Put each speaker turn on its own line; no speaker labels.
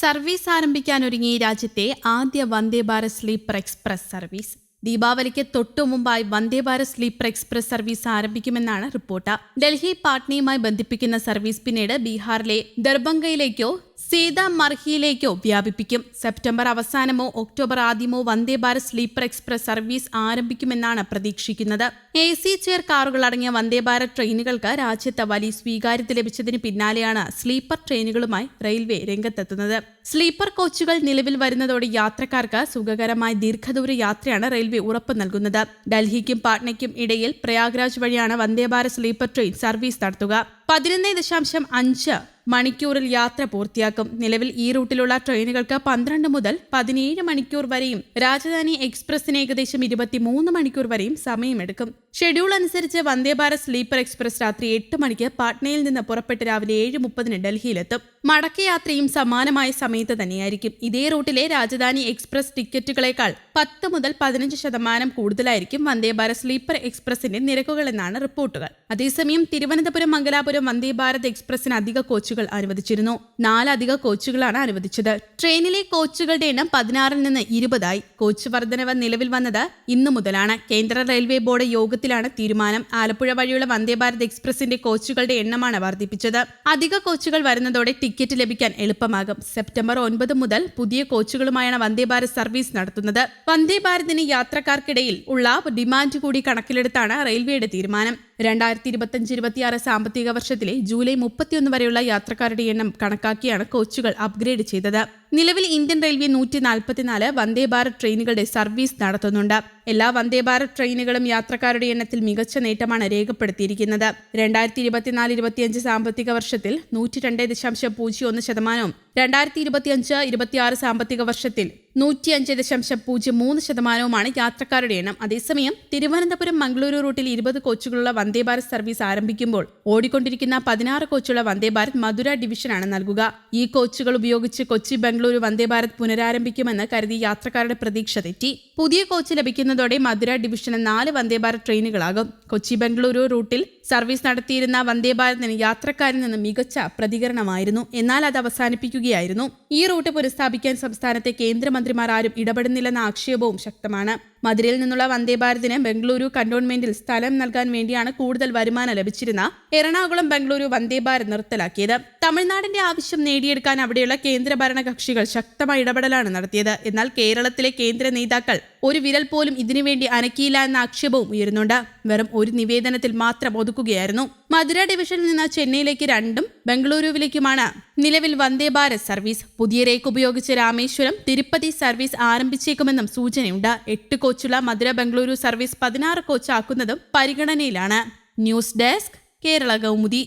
Service ആരംഭിക്കാനൊരുങ്ങി രാജ്യത്തെ ആദ്യ Vande Bharat sleeper express service. ദീപാവലിക്ക് തൊട്ടു മുമ്പായി Vande Bharat sleeper express service ആരംഭിക്കുമെന്നാണ് report. Delhi പാട്നയുമായി ബന്ധിപ്പിക്കുന്ന സർവീസ് പിന്നീട് ബീഹാറിലെ ദർഭംഗയിലേക്കോ സീത മർഹിയിലേക്കോ വ്യാപിപ്പിക്കും. സെപ്റ്റംബർ അവസാനമോ October ആദ്യമോ Vande Bharat sleeper express service ആരംഭിക്കുമെന്നാണ് പ്രതീക്ഷിക്കുന്നത്. എ സി ചെയർ കാറുകൾ അടങ്ങിയ വന്ദേ ഭാരത് ട്രെയിനുകൾക്ക് രാജ്യത്ത് വലിയ സ്വീകാര്യത ലഭിച്ചതിന് പിന്നാലെയാണ് സ്ലീപ്പർ ട്രെയിനുകളുമായി റെയിൽവേ രംഗത്തെത്തുന്നത്. സ്ലീപ്പർ കോച്ചുകൾ നിലവിൽ വരുന്നതോടെ യാത്രക്കാർക്ക് സുഖകരമായ ദീർഘദൂര യാത്രയാണ് റെയിൽവേ ഉറപ്പു നൽകുന്നത്. ഡൽഹിക്കും പാട്നയ്ക്കും ഇടയിൽ പ്രയാഗ്രാജ് വഴിയാണ് Vande Bharat sleeper train service നടത്തുക. പതിനൊന്ന് ദശാംശം അഞ്ച് മണിക്കൂറിൽ യാത്ര പൂർത്തിയാക്കും. നിലവിൽ ഈ റൂട്ടിലുള്ള ട്രെയിനുകൾക്ക് പന്ത്രണ്ട് മുതൽ പതിനേഴ് മണിക്കൂർ വരെയും രാജധാനി എക്സ്പ്രസിന് ഏകദേശം ഇരുപത്തിമൂന്ന് മണിക്കൂർ വരെയും സമയമെടുക്കും. ഷെഡ്യൂൾ അനുസരിച്ച് വന്ദേഭാരത് സ്ലീപ്പർ എക്സ്പ്രസ് രാത്രി എട്ട് മണിക്ക് പാട്നയിൽ നിന്ന് പുറപ്പെട്ട് രാവിലെ ഏഴ് മുപ്പതിന് ഡൽഹിയിലെത്തും. മടക്കയാത്രയും സമാനമായ സമയത്ത് തന്നെയായിരിക്കും. ഇതേ റൂട്ടിലെ രാജധാനി എക്സ്പ്രസ് ടിക്കറ്റുകളേക്കാൾ പത്ത് മുതൽ പതിനഞ്ച് ശതമാനം കൂടുതലായിരിക്കും വന്ദേഭാരത് സ്ലീപ്പർ എക്സ്പ്രസിന്റെ നിരക്കുകളെന്നാണ് റിപ്പോർട്ടുകൾ. അതേസമയം തിരുവനന്തപുരം മംഗലാപുരം വന്ദേഭാരത് എക്സ്പ്രസിന് അധിക കോച്ചുകൾ അനുവദിച്ചിരുന്നു. നാലധിക കോച്ചുകളാണ് അനുവദിച്ചത്. ട്രെയിനിലെ കോച്ചുകളുടെ എണ്ണം പതിനാറിൽ നിന്ന് ഇരുപതായി. കോച്ച് വർധനവ് നിലവിൽ വന്നത് ഇന്നു മുതലാണ്. കേന്ദ്ര റെയിൽവേ ബോർഡ് യോഗത്തിലാണ് തീരുമാനം. ആലപ്പുഴ വഴിയുള്ള വന്ദേഭാരത് എക്സ്പ്രസിന്റെ കോച്ചുകളുടെ എണ്ണമാണ് വർദ്ധിപ്പിച്ചത്. അധിക കോച്ചുകൾ വരുന്നതോടെ ടിക്കറ്റ് ലഭിക്കാൻ എളുപ്പമാകും. സെപ്റ്റംബർ ഒൻപത് മുതൽ പുതിയ കോച്ചുകളുമായാണ് വന്ദേഭാരത് സർവീസ് നടത്തുന്നത്. വന്ദേഭാരതിന് യാത്രക്കാർക്കിടയിൽ ഉള്ള ഡിമാൻഡ് കൂടി കണക്കിലെടുത്താണ് റെയിൽവേയുടെ തീരുമാനം. രണ്ടായിരത്തി ഇരുപത്തഞ്ച് ഇരുപത്തിയാറ് സാമ്പത്തിക വർഷത്തിലെ ജൂലൈ മുപ്പത്തിയൊന്ന് വരെയുള്ള യാത്രക്കാരുടെ എണ്ണം കണക്കാക്കിയാണ് കോച്ചുകൾ അപ്ഗ്രേഡ് ചെയ്തത്. നിലവിൽ ഇന്ത്യൻ റെയിൽവേ നൂറ്റി നാൽപ്പത്തിനാല് വന്ദേ ഭാരത് ട്രെയിനുകളുടെ സർവീസ് നടത്തുന്നുണ്ട്. എല്ലാ വന്ദേ ഭാരത് ട്രെയിനുകളും യാത്രക്കാരുടെ എണ്ണത്തിൽ മികച്ച നേട്ടമാണ് രേഖപ്പെടുത്തിയിരിക്കുന്നത്. രണ്ടായിരത്തി ഇരുപത്തിനാല് ഇരുപത്തിയഞ്ച് സാമ്പത്തിക വർഷത്തിൽ നൂറ്റി രണ്ട് ദശാംശം പൂജ്യം ഒന്ന് ശതമാനവും രണ്ടായിരത്തി ഇരുപത്തിയഞ്ച് ഇരുപത്തിയാറ് സാമ്പത്തിക വർഷത്തിൽ നൂറ്റിയഞ്ച് ദശാംശം പൂജ്യം മൂന്ന് ശതമാനവുമാണ് യാത്രക്കാരുടെ എണ്ണം. അതേസമയം തിരുവനന്തപുരം മംഗളൂരു റൂട്ടിൽ ഇരുപത് കോച്ചുകളുള്ള വന്ദേ ഭാരത് സർവീസ് ആരംഭിക്കുമ്പോൾ ഓടിക്കൊണ്ടിരിക്കുന്ന പതിനാറ് കോച്ചുള്ള വന്ദേ ഭാരത് മധുര ഡിവിഷനാണ് നൽകുക. ഈ കോച്ചുകൾ ഉപയോഗിച്ച് കൊച്ചി ബംഗളൂരു വന്ദേ ഭാരത് പുനരാരംഭിക്കുമെന്ന് കരുതി യാത്രക്കാരുടെ പ്രതീക്ഷ തെറ്റി. പുതിയ കോച്ച് ലഭിക്കുന്നതോടെ മധുര ഡിവിഷന് നാല് വന്ദേ ഭാരത് ട്രെയിനുകളാകും. കൊച്ചി ബംഗളൂരു റൂട്ടിൽ സർവീസ് നടത്തിയിരുന്ന വന്ദേ ഭാരതിന് യാത്രക്കാരിൽ നിന്ന് മികച്ച പ്രതികരണമായിരുന്നു. എന്നാൽ അത് അവസാനിപ്പിക്കുകയായിരുന്നു. ഈ റൂട്ട് പുനഃസ്ഥാപിക്കാൻ സംസ്ഥാനത്തെ കേന്ദ്രമന്ത്രിമാർ ആരും ഇടപെടുന്നില്ലെന്ന ആക്ഷേപവും ശക്തമാണ്. മധുരയിൽ നിന്നുള്ള വന്ദേ ഭാരതിന് ബംഗളൂരു കന്റോൺമെന്റിൽ സ്ഥലം നൽകാൻ വേണ്ടിയാണ് കൂടുതൽ വരുമാനം ലഭിച്ചിരുന്ന എറണാകുളം ബംഗളൂരു വന്ദേ ഭാരത് നിർത്തലാക്കിയത്. തമിഴ്നാടിന്റെ ആവശ്യം നേടിയെടുക്കാൻ അവിടെയുള്ള കേന്ദ്ര ഭരണകക്ഷികൾ ശക്തമായ ഇടപെടലാണ് നടത്തിയത്. എന്നാൽ കേരളത്തിലെ കേന്ദ്ര നേതാക്കൾ ഒരു വിരൽ പോലും ഇതിനുവേണ്ടി അനക്കിയില്ല എന്ന ആക്ഷേപവും ഉയരുന്നുണ്ട്. വെറും ഒരു നിവേദനത്തിൽ മാത്രം ഒതുക്കുകയായിരുന്നു. മധുര ഡിവിഷനിൽ നിന്ന് ചെന്നൈയിലേക്ക് രണ്ടും ബംഗളൂരുവിലേക്കുമാണ് നിലവിൽ വന്ദേ ഭാരത് സർവീസ്. പുതിയ രേഖ ഉപയോഗിച്ച് രാമേശ്വരം തിരുപ്പതി സർവീസ് ആരംഭിച്ചേക്കുമെന്നും സൂചനയുണ്ട്. എട്ട് കോച്ചുള്ള മധുര ബംഗളൂരു സർവീസ് പതിനാറ് കോച്ചാക്കുന്നതും പരിഗണനയിലാണ്. News desk Kerala Kaumudi.